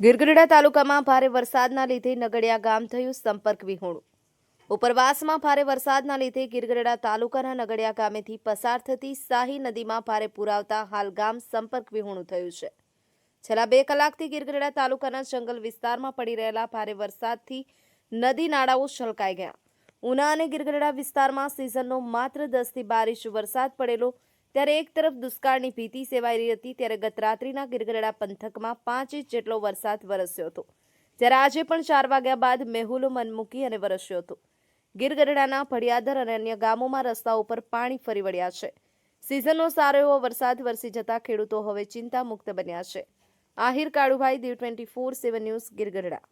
ગીરગઢડા તાલુકામાં ભારે વરસાદના લીધે નગડિયા ગામ થયું સંપર્ક વિહોણું. ઉપરવાસમાં ભારે વરસાદના લીધે ગીરગઢડા તાલુકાના નગડિયા ગામેથી પસાર થતી શાહી નદીમાં ભારે પૂર આવતા હાલ ગામ સંપર્ક વિહોણું થયું છે. છેલ્લા બે કલાકથી ગીરગઢડા તાલુકાના જંગલ વિસ્તારમાં પડી રહેલા ભારે વરસાદથી નદી નાળાઓ છલકાઈ ગયા. ઉના અને ગીરગઢડા વિસ્તારમાં સિઝનનો માત્ર દસથી બાર ઇંચ વરસાદ પડેલો ત્યારે એક તરફ દુષ્કાળની ભીતિ સેવાઈ રહી હતી, ત્યારે ગત રાત્રિના ગીરગઢડા પંથકમાં પાંચ ઇંચ જેટલો વરસાદ વરસ્યો હતો. જ્યારે આજે પણ ચાર વાગ્યા બાદ મેહુલો મનમૂકી અને વરસ્યો હતો. ગીરગઢડાના ભડિયાદર અને અન્ય ગામોમાં રસ્તાઓ પર પાણી ફરી વળ્યા છે. સિઝનનો સારો એવો વરસાદ વરસી જતા ખેડૂતો હવે ચિંતા મુક્ત બન્યા છે. Ahir Kalubhai Diu twenty four seven news Girgadhada